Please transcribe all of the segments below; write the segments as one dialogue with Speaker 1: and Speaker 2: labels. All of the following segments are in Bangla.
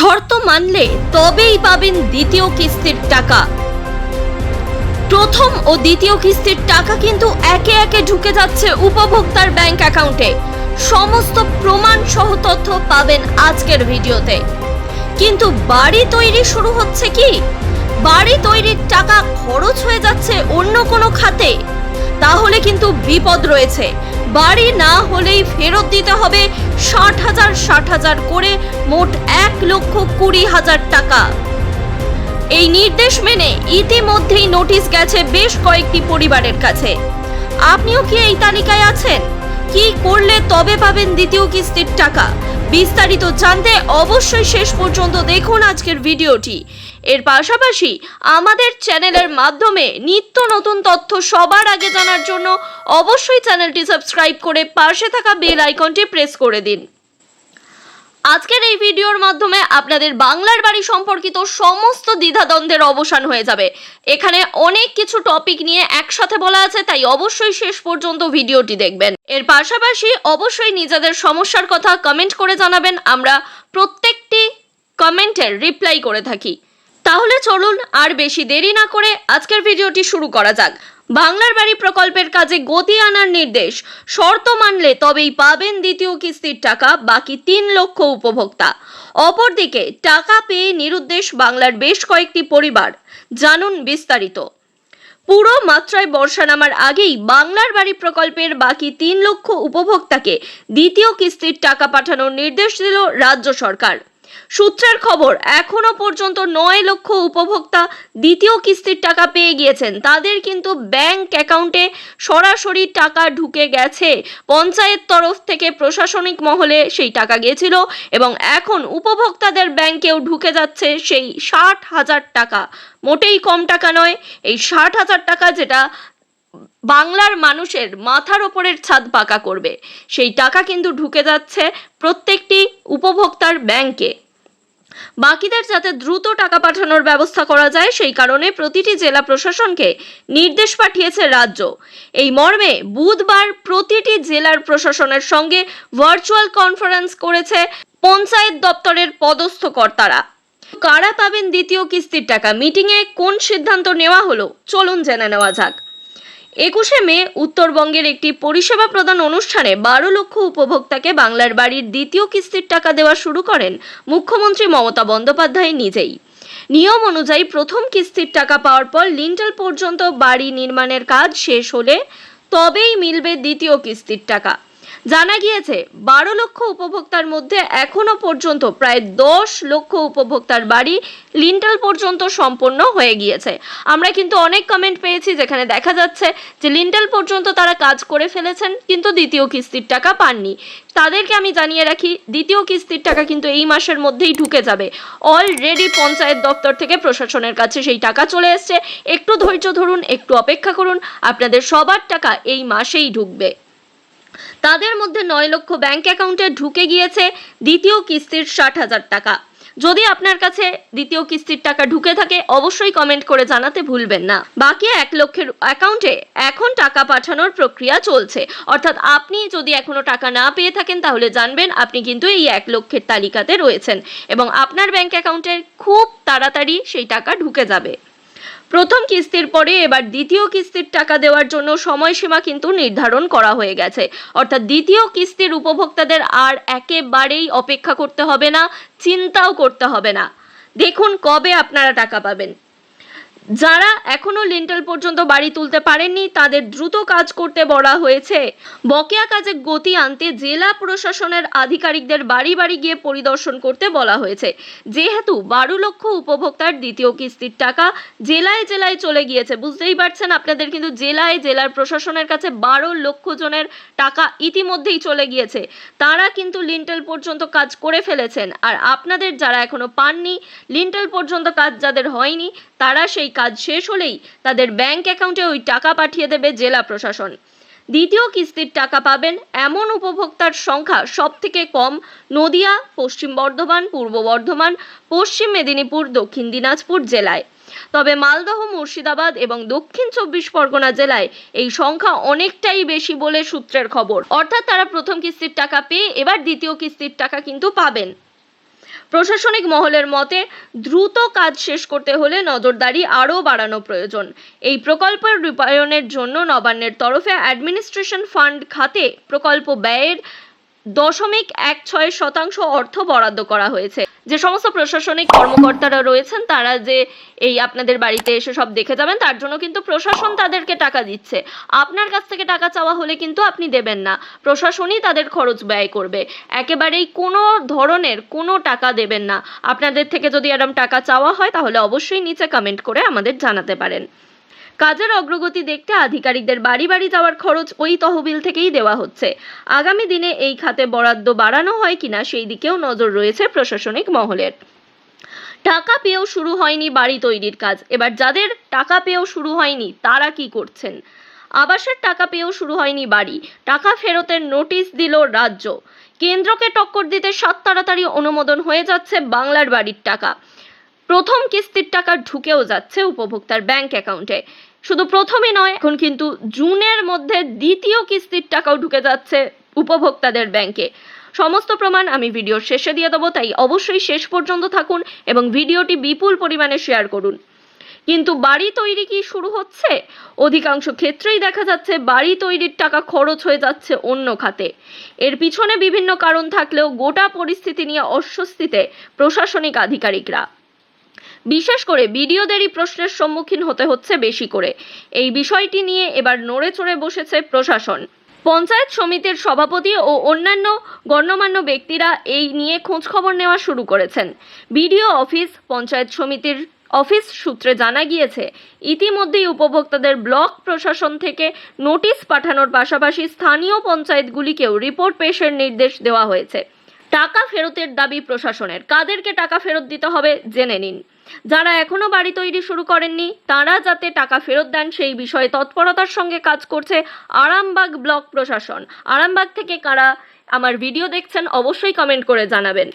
Speaker 1: শর্ত মানলে তবেই পাবেন দ্বিতীয় কিস্তির টাকা। প্রথম ও দ্বিতীয় কিস্তির টাকা কিন্তু একে একে ঢুকে যাচ্ছে উপভোক্তার ব্যাংক অ্যাকাউন্টে। সমস্ত প্রমাণ সহ তথ্য পাবেন আজকের ভিডিওতে। কিন্তু বাড়ি তৈরি শুরু হচ্ছে কি? বাড়ি তৈরির টাকা খরচ হয়ে যাচ্ছে অন্য কোনো খাতে। তাহলে কিন্তু বিপদ রয়েছে। বাড়ি না হলেই ফেরত দিতে হবে ষাট হাজার ষাট হাজার করে মোট এক লক্ষ কুড়ি হাজার টাকা। এই নির্দেশ মেনে ইতিমধ্যেই নোটিশ গেছে বেশ কয়েকটি পরিবারের কাছে। আপনিও কি এই তালিকায় আছেন? কি করলে তবে পাবেন দ্বিতীয় কিস্তির টাকা? বিস্তারিত জানতে অবশ্যই শেষ পর্যন্ত দেখুন আজকের ভিডিওটি। এর পাশাপাশি আমাদের চ্যানেলের মাধ্যমে নিত্য নতুন তথ্য সবার আগে জানার জন্য অবশ্যই চ্যানেলটি সাবস্ক্রাইব করে পাশে থাকা বেল আইকনটি প্রেস করে দিন। আজকের এই ভিডিওর মাধ্যমে আপনাদের বাংলার বাড়ি সম্পর্কিত সমস্ত দ্বিধাদ্বন্দ্বের অবসান হয়ে যাবে। এখানে অনেক কিছু টপিক নিয়ে একসাথে বলা আছে, তাই অবশ্যই শেষ পর্যন্ত ভিডিওটি দেখবেন। এর পাশাপাশি অবশ্যই নিজেদের সমস্যার কথা কমেন্ট করে জানাবেন। আমরা প্রত্যেকটি কমেন্টের রিপ্লাই করে থাকি। তাহলে চলুন আর বেশি দেরি না করে আজকের ভিডিওটি শুরু করা যাক। বাংলার বাড়ি প্রকল্পের কাজে গতি আনার নির্দেশ। শর্ত মানলে তবেই পাবেন দ্বিতীয় কিস্তির টাকা, বাকি তিন লক্ষ উপভোক্তা। অপরদিকে টাকা পেয়ে নিরুদ্দেশ বাংলার বেশ কয়েকটি পরিবার। জানুন বিস্তারিত। পুরো মাত্রায় বর্ষা নামার আগেই বাংলার বাড়ি প্রকল্পের বাকি তিন লক্ষ উপভোক্তাকে দ্বিতীয় কিস্তির টাকা পাঠানোর নির্দেশ দিল রাজ্য সরকার। সূত্রের খবর, এখনও পর্যন্ত নয় লক্ষ উপভোক্তা দ্বিতীয় কিস্তির টাকা পেয়ে গিয়েছেন। তাদের কিন্তু ব্যাংক অ্যাকাউন্টে সরাসরি টাকা ঢুকে গেছে। পঞ্চায়েত তরফ থেকে প্রশাসনিক মহলে সেই টাকা গিয়েছিল এবং এখন উপভোক্তাদের ব্যাংকেও ঢুকে যাচ্ছে সেই ষাট হাজার টাকা। মোটেই কম টাকা নয়, এই ষাট হাজার টাকা যেটা বাংলার মানুষের মাথার ওপরের ছাদ পাকা করবে। সেই টাকা কিন্তু ঢুকে যাচ্ছে প্রত্যেকটি উপভোক্তার ব্যাংকে। বাকিদের যাতে দ্রুত টাকা পাঠানোর ব্যবস্থা করা যায়, সেই কারণে প্রতিটি জেলা প্রশাসনকে নির্দেশ পাঠিয়েছে রাজ্য। এই মর্মে বুধবার প্রতিটি জেলার প্রশাসনের সঙ্গে ভার্চুয়াল কনফারেন্স করেছে পঞ্চায়েত দপ্তরের পদস্থ কর্তারা। কারা পাবেন দ্বিতীয় কিস্তির টাকা? মিটিংয়ে কোন সিদ্ধান্ত নেওয়া হলো? চলুন জেনে নেওয়া যাক। একুশে মে উত্তরবঙ্গের একটি পরিষেবা প্রদান অনুষ্ঠানে বারো লক্ষ উপভোক্তাকে বাংলার বাড়ির দ্বিতীয় কিস্তির টাকা দেওয়া শুরু করেন মুখ্যমন্ত্রী মমতা বন্দ্যোপাধ্যায় নিজেই। নিয়ম অনুযায়ী প্রথম কিস্তির টাকা পাওয়ার পর লিন্টাল পর্যন্ত বাড়ি নির্মাণের কাজ শেষ হলে তবেই মিলবে দ্বিতীয় কিস্তির টাকা। জানা গিয়েছে, বারো লক্ষ উপভোক্তার মধ্যে এখনও পর্যন্ত প্রায় দশ লক্ষ উপভোক্তার বাড়ি লিন্টাল পর্যন্ত সম্পন্ন হয়ে গিয়েছে। আমরা কিন্তু অনেক কমেন্ট পেয়েছি যেখানে দেখা যাচ্ছে যে লিন্টাল পর্যন্ত তারা কাজ করে ফেলেছেন, কিন্তু দ্বিতীয় কিস্তির টাকা পাননি। তাদেরকে আমি জানিয়ে রাখি, দ্বিতীয় কিস্তির টাকা কিন্তু এই মাসের মধ্যেই ঢুকে যাবে। অলরেডি পঞ্চায়েত দপ্তর থেকে প্রশাসনের কাছে সেই টাকা চলে এসছে। একটু ধৈর্য ধরুন, একটু অপেক্ষা করুন, আপনাদের সবার টাকা এই মাসেই ঢুকবে। তাদের মধ্যে নয় লক্ষ ব্যাংক অ্যাকাউন্টে ঢুকে গিয়েছে দ্বিতীয় কিস্তির ষাট হাজার টাকা। যদি আপনার কাছে দ্বিতীয় কিস্তির টাকা ঢুকে থাকে, অবশ্যই কমেন্ট করে জানাতে ভুলবেন না। বাকি এক লক্ষের অ্যাকাউন্টে এখন টাকা পাঠানোর প্রক্রিয়া চলছে। অর্থাৎ আপনি যদি এখনও টাকা না পেয়ে থাকেন, তাহলে জানবেন আপনি কিন্তু এই এক লক্ষের তালিকাতে রয়েছেন এবং আপনার ব্যাংক অ্যাকাউন্টে খুব তাড়াতাড়ি সেই টাকা ঢুকে যাবে। প্রথম কিস্তির পরে এবার দ্বিতীয় কিস্তির টাকা দেওয়ার জন্য সময়সীমা কিন্তু নির্ধারণ করা হয়ে গেছে। অর্থাৎ দ্বিতীয় কিস্তির উপভোক্তাদের আর একেবারেই অপেক্ষা করতে হবে না, চিন্তাও করতে হবে না। দেখুন কবে আপনারা টাকা পাবেন। যারা এখনও লিন্টাল পর্যন্ত বাড়ি তুলতে পারেননি, তাদের দ্রুত কাজ করতে বলা হয়েছে। বকেয়া কাজে গতি আনতে জেলা প্রশাসনের আধিকারিকদের বাড়ি বাড়ি গিয়ে পরিদর্শন করতে বলা হয়েছে। যেহেতু বারো লক্ষ উপভোক্তার দ্বিতীয় কিস্তির টাকা জেলায় জেলায় চলে গিয়েছে, বুঝতেই পারছেন আপনাদের, কিন্তু জেলায় জেলার প্রশাসনের কাছে বারো লক্ষ জনের টাকা ইতিমধ্যেই চলে গিয়েছে। তারা কিন্তু লিন্টাল পর্যন্ত কাজ করে ফেলেছেন। আর আপনাদের যারা এখনও পাননি, লিন্টাল পর্যন্ত কাজ যাদের হয়নি, তারা সেই কাজ শেষ হলেই তাদের ব্যাংক অ্যাকাউন্টে ওই টাকা পাঠিয়ে দেবে জেলা প্রশাসন। দ্বিতীয় কিস্তির টাকা পাবেন এমন উপভোক্তার সংখ্যা সব থেকে কম নদিয়া, পশ্চিম বর্ধমান, পূর্ব বর্ধমান, পশ্চিম মেদিনীপুর, দক্ষিণ দিনাজপুর জেলায়। তবে মালদহ, মুর্শিদাবাদ এবং দক্ষিণ চব্বিশ পরগনা জেলায় এই সংখ্যা অনেকটাই বেশি বলে সূত্রের খবর। অর্থাৎ তারা প্রথম কিস্তির টাকা পেয়ে এবার দ্বিতীয় কিস্তির টাকা কিন্তু পাবেন। প্রশাসনিক মহলের মতে, দ্রুত কাজ শেষ করতে হলে নজরদারি আরও বাড়ানো প্রয়োজন। এই প্রকল্পের রূপায়ণের জন্য নবান্নের তরফে অ্যাডমিনিস্ট্রেশন ফান্ড খাতে প্রকল্প ব্যয়ের দশমিক এক ছয় শতাংশ অর্থ বরাদ্দ করা হয়েছে। যে সমস্ত প্রশাসনিক কর্মকর্তারা রয়েছেন, তারা যে এই আপনাদের বাড়িতে এসে সব দেখে যাবেন, তার জন্য কিন্তু প্রশাসন তাদেরকে টাকা দিচ্ছে। আপনার কাছ থেকে টাকা চাওয়া হলে কিন্তু আপনি দেবেন না। প্রশাসনই তাদের খরচ ব্যয় করবে। একেবারেই কোনো ধরনের কোনো টাকা দেবেন না। আপনাদের থেকে যদি এরম টাকা চাওয়া হয়, তাহলে অবশ্যই নিচে কমেন্ট করে আমাদের জানাতে পারেন। কাজের অগ্রগতি দেখতে আধিকারিকদের বাড়ি বাড়ি যাওয়ার খরচ ওই তহবিল থেকেই দেওয়া হচ্ছে। আগামী দিনে এই খাতে বরাদ্দ বাড়ানো হয় কিনা সেই দিকেও নজর রয়েছে প্রশাসনিক মহলের। টাকা পেয়েও শুরু হয়নি বাড়ি তৈরির কাজ। এবার যাদের টাকা পেয়েও শুরু হয়নি, তারা কি করছেন? আবাসের টাকা পেয়েও শুরু হয়নি বাড়ি। টাকা ফেরতের নোটিশ দিল রাজ্য। কেন্দ্রকে টক্কর দিতে সাত তাড়াতাড়ি অনুমোদন হয়ে যাচ্ছে বাংলার বাড়ির টাকা। প্রথম কিস্তির টাকা ঢুকেও যাচ্ছে উপভোক্তার ব্যাংক অ্যাকাউন্টে। শুধু প্রথমে নয়, এখন কিন্তু জুনের মধ্যে দ্বিতীয় কিস্তির টাকাও ঢুকে যাচ্ছে উপভোক্তাদের ব্যাংকে। সমস্ত প্রমাণ আমি ভিডিওর শেষে দিয়ে দেবো, তাই অবশ্যই শেষ পর্যন্ত থাকুন এবং ভিডিওটি বিপুল পরিমাণে শেয়ার করুন। কিন্তু বাড়ি তৈরি কি শুরু হচ্ছে? অধিকাংশ ক্ষেত্রেই দেখা যাচ্ছে বাড়ি তৈরির টাকা খরচ হয়ে যাচ্ছে অন্য খাতে। এর পিছনে বিভিন্ন কারণ থাকলেও গোটা পরিস্থিতি নিয়ে অস্বস্তিতে প্রশাসনিক আধিকারিকরা। বিশেষ করে বিডিওদেরই প্রশ্নের সম্মুখীন হতে হচ্ছে বেশি করে। এই বিষয়টি নিয়ে এবার নড়ে চড়ে বসেছে প্রশাসন। পঞ্চায়েত সমিতির সভাপতি ও অন্যান্য গণ্যমান্য ব্যক্তিরা এই নিয়ে খোঁজখবর নেওয়া শুরু করেছেন। বিডিও অফিস, পঞ্চায়েত সমিতির অফিস সূত্রে জানা গিয়েছে, ইতিমধ্যেই উপভোক্তাদের ব্লক প্রশাসন থেকে নোটিশ পাঠানোর পাশাপাশি স্থানীয় পঞ্চায়েতগুলিকেও রিপোর্ট পেশের নির্দেশ দেওয়া হয়েছে। টাকা ফেরতের দাবি প্রশাসনের। কাদেরকে টাকা ফেরত দিতে হবে জেনে নিন। যারা এখনও বাড়ি তৈরি শুরু করেননি, তারা যাতে টাকা ফেরত দেন সেই বিষয়ে তৎপরতার সঙ্গে কাজ করছে আরামবাগ ব্লক প্রশাসন। আরামবাগ থেকে কারা আমার ভিডিও দেখছেন, অবশ্যই কমেন্ট করে জানাবেন।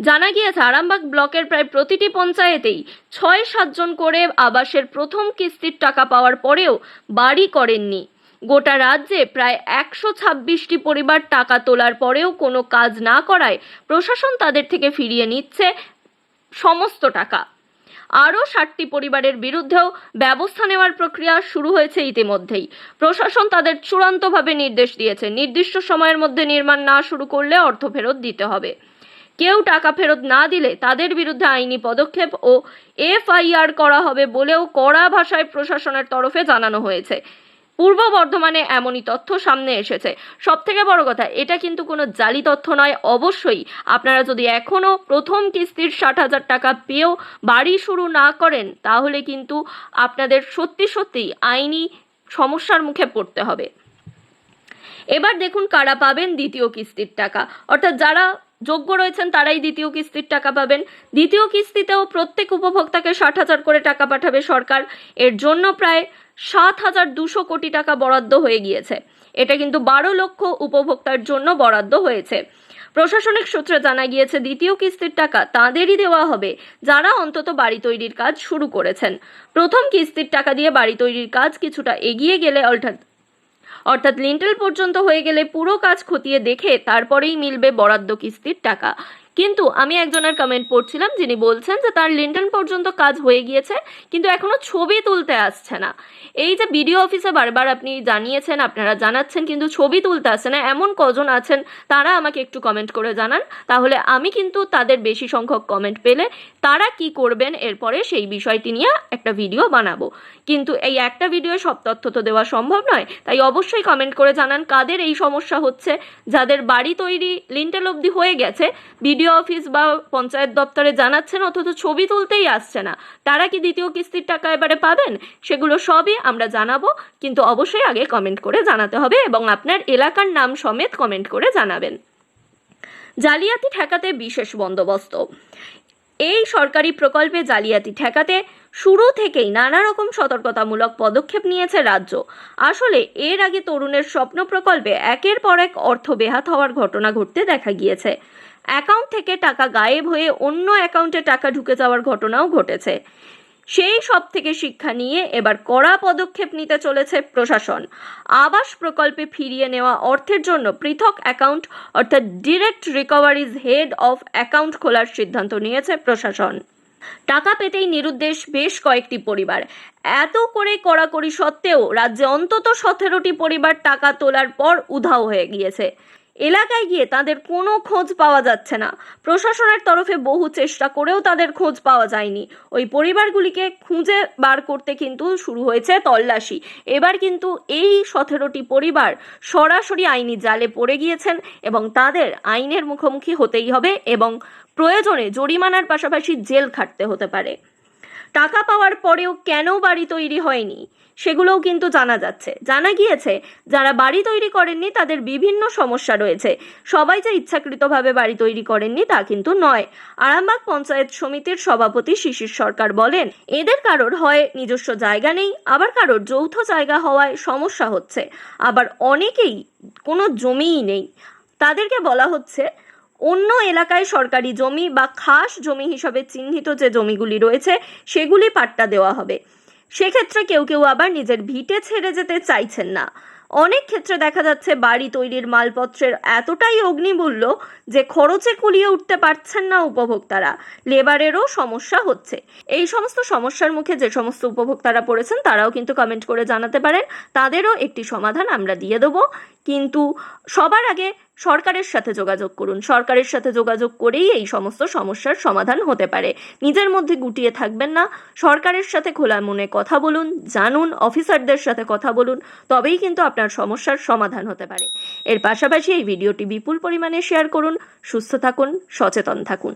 Speaker 1: জানা গিয়েছে, আরামবাগ ব্লকের প্রায় প্রতিটি পঞ্চায়েতেই ছয় সাতজন করে আবাসের প্রথম কিস্তির টাকা পাওয়ার পরেও বাড়ি করেননি। গোটা রাজ্যে প্রায় একশো ছাব্বিশটি পরিবার টাকা তোলার পরেও কোনো কাজ না করায় প্রশাসন তাদের থেকে ফিরিয়ে নিচ্ছে সমস্ত টাকা। আরও ষাটটি পরিবারের বিরুদ্ধেও ব্যবস্থা নেওয়ার প্রক্রিয়া শুরু হয়েছে ইতিমধ্যেই। প্রশাসন তাদের চূড়ান্তভাবে নির্দেশ দিয়েছে। নির্দিষ্ট সময়ের মধ্যে নির্মাণ না শুরু করলে অর্থ ফেরত দিতে হবে। কেউ টাকা ফেরত না দিলে তাদের বিরুদ্ধে আইনি পদক্ষেপ ও এফআইআর করা হবে বলেও কড়া ভাষায় প্রশাসনের তরফে জানানো হয়েছে। পূর্ব বর্ধমানে এমনই তথ্য সামনে এসেছে। সব থেকে বড় কথা, এটা কিন্তু কোনো জালি তথ্য নয়। অবশ্যই আপনারা যদি এখনও প্রথম কিস্তির ষাট হাজার টাকা পেয়েও বাড়ি শুরু না করেন, তাহলে কিন্তু আপনাদের সত্যি সত্যিই আইনি সমস্যার মুখে পড়তে হবে। এবার দেখুন কারা পাবেন দ্বিতীয় কিস্তির টাকা। অর্থাৎ যারা যোগ্য রয়েছেন, তারাই দ্বিতীয় কিস্তির টাকা পাবেন। দ্বিতীয় কিস্তিতেও প্রত্যেক উপভোক্তাকে ষাট হাজার করে টাকা পাঠাবে সরকার। এর জন্য প্রায় সাত হাজার দুশো কোটি টাকা বরাদ্দ হয়ে গিয়েছে। এটা কিন্তু বারো লক্ষ উপভোক্তার জন্য বরাদ্দ হয়েছে। প্রশাসনিক সূত্রে জানা গিয়েছে, দ্বিতীয় কিস্তির টাকা তাঁদেরই দেওয়া হবে, যারা অন্তত বাড়ি তৈরির কাজ শুরু করেছেন। প্রথম কিস্তির টাকা দিয়ে বাড়ি তৈরির কাজ কিছুটা এগিয়ে গেলে অর্থাৎ অর্থাৎ লিন্টেল পর্যন্ত হয়ে গেলে পুরো কাজ খতিয়ে দেখে তারপরেই মিলবে বরাদ্দ কিস্তির টাকা। কিন্তু আমি একজনের কমেন্ট পড়ছিলাম, যিনি বলছেন যে তার লিন্টন পর্যন্ত কাজ হয়ে গিয়েছে, কিন্তু এখনও ছবি তুলতে আসছে না। এই যে বিডিও অফিসে বারবার আপনি জানিয়েছেন, আপনারা জানাচ্ছেন, কিন্তু ছবি তুলতে আসছে না, এমন কজন আছেন, তারা আমাকে একটু কমেন্ট করে জানান। তাহলে আমি কিন্তু তাদের বেশি সংখ্যক কমেন্ট পেলে তারা কি করবেন, এরপরে সেই বিষয়টি নিয়ে একটা ভিডিও বানাবো। কিন্তু এই একটা ভিডিও সব তথ্য তো দেওয়া সম্ভব নয়, তাই অবশ্যই কমেন্ট করে জানান কাদের এই সমস্যা হচ্ছে, যাদের বাড়ি তৈরি লিন্টেল অবধি হয়ে গেছে বিডিও অফিস বা পঞ্চায়েত দপ্তরে জানাচ্ছেন, অথচ ছবি তুলতেই আসছে না। তারা কি দ্বিতীয় কিস্তির টাকা এবারে পাবেন? সেগুলো সবই আমরা জানাব, কিন্তু অবশ্যই আগে কমেন্ট করে জানাতে হবে এবং আপনার এলাকার নাম সমেত কমেন্ট করে জানাবেন। জালিয়াতি ঠেকাতে বিশেষ বন্দোবস্ত। এই সরকারি প্রকল্পে জালিয়াতি ঠেকাতে শুরু থেকেই নানা রকম সতর্কতামূলক পদক্ষেপ নিয়েছে রাজ্য। আসলে এর আগে তরুণের স্বপ্ন প্রকল্পে একের পর এক অর্থ বেহাত হওয়ার ঘটনা ঘটতে দেখা গিয়েছে। অ্যাকাউন্ট থেকে টাকা গায়েব হয়ে অন্য অ্যাকাউন্টে টাকা ঢুকে যাওয়ার ঘটনাও ঘটেছে। সেই সব থেকে শিক্ষা নিয়ে এবার কড়া পদক্ষেপ নিতে চলেছে প্রশাসন। আবাস প্রকল্পে ফিরিয়ে নেওয়া অর্থের জন্য পৃথক অ্যাকাউন্ট অর্থাৎ direct recoveries head of account খোলার সিদ্ধান্ত নিয়েছে প্রশাসন। টাকা পেতেই নিরুদ্দেশ বেশ কয়েকটি পরিবার। এত করে কড়াকড়ি সত্ত্বেও রাজ্যে অন্তত সতেরোটি পরিবার টাকা তোলার পর উধাও হয়ে গিয়েছে। এলাকায় গিয়ে তাদের কোনো খোঁজ পাওয়া যাচ্ছে না। প্রশাসনের তরফে বহু চেষ্টা করেও তাদের খোঁজ পাওয়া যায়নি। ওই পরিবারগুলিকে খুঁজে বার করতে কিন্তু শুরু হয়েছে তল্লাশি। এবার কিন্তু এই সতেরোটি পরিবার সরাসরি আইনি জালে পড়ে গিয়েছেন এবং তাদের আইনের মুখোমুখি হতেই হবে এবং প্রয়োজনে জরিমানার পাশাপাশি জেল খাটতে হতে পারে। টাকা পাওয়ার পরেও কেন বাড়ি তৈরি হয়নি? সেগুলোও কিন্তু জানা যাচ্ছে। জানা গিয়েছে, যারা বাড়ি তৈরি করেননি তাদের বিভিন্ন সমস্যা রয়েছে। সবাই যে ইচ্ছাকৃতভাবে বাড়ি তৈরি করেননি তা কিন্তু নয়। আরামবাগ পঞ্চায়েত সমিতির সভাপতি শিশির সরকার বলেন, এদের কারোর হয় নিজস্ব জায়গা নেই, আবার কারোর যৌথ জায়গা হওয়ায় সমস্যা হচ্ছে। আবার অনেকেই কোনো জমিই নেই। তাদেরকে বলা হচ্ছে অন্য এলাকায় সরকারি জমি বা খাস জমি হিসাবে চিহ্নিত যে জমিগুলি রয়েছে, সেগুলি পাট্টা দেওয়া হবে। সেক্ষেত্রে কেউ কেউ আবার নিজের ভিটে ছেড়ে যেতে চাইছেন না। অনেক ক্ষেত্রে দেখা যাচ্ছে বাড়ি তৈরির মালপত্রের এতটাই অগ্নিমূল্য যে খরচে কুলিয়ে উঠতে পারছেন না উপভোক্তারা। লেবারেরও সমস্যা হচ্ছে। এই সমস্ত সমস্যার মুখে যে সমস্ত উপভোক্তারা পড়েছেন, তারাও কিন্তু কমেন্ট করে জানাতে পারেন। তাদেরও একটি সমাধান আমরা দিয়ে দেবো। কিন্তু সবার আগে সরকারের সাথে যোগাযোগ করুন। সরকারের সাথে যোগাযোগ করেই এই সমস্ত সমস্যার সমাধান হতে পারে। নিজের মধ্যে গুটিয়ে থাকবেন না। সরকারের সাথে খোলা মনে কথা বলুন, জানুন, অফিসারদের সাথে কথা বলুন, তবেই কিন্তু আপনার সমস্যার সমাধান হতে পারে। এর পাশাপাশি এই ভিডিওটি বিপুল পরিমাণে শেয়ার করুন, সুস্থ থাকুন, সচেতন থাকুন।